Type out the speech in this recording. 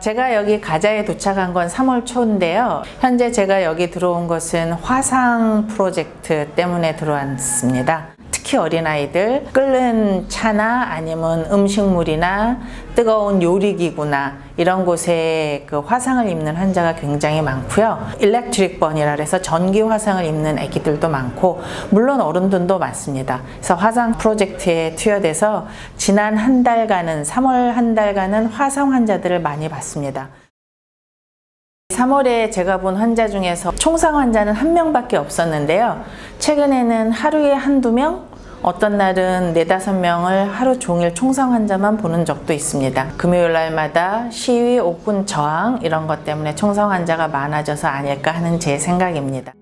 제가 여기 가자에 도착한 건 3월 초인데요. 현재 제가 여기 들어온 것은 화상 프로젝트 때문에 들어왔습니다. 특히 어린아이들 끓는 차나 아니면 음식물이나 뜨거운 요리기구나 이런 곳에 그 화상을 입는 환자가 굉장히 많고요. 일렉트릭 번이라 해서 전기 화상을 입는 아기들도 많고 물론 어른들도 많습니다. 그래서 화상 프로젝트에 투여돼서 지난 한 달간은 3월 한 달간은 화상 환자들을 많이 봤습니다. 3월에 제가 본 환자 중에서 총상 환자는 한 명밖에 없었는데요. 최근에는 하루에 한두 명, 어떤 날은 네다섯 명을 하루 종일 총상 환자만 보는 적도 있습니다. 금요일 날마다 시위, 오픈 저항 이런 것 때문에 총상 환자가 많아져서 아닐까 하는 제 생각입니다.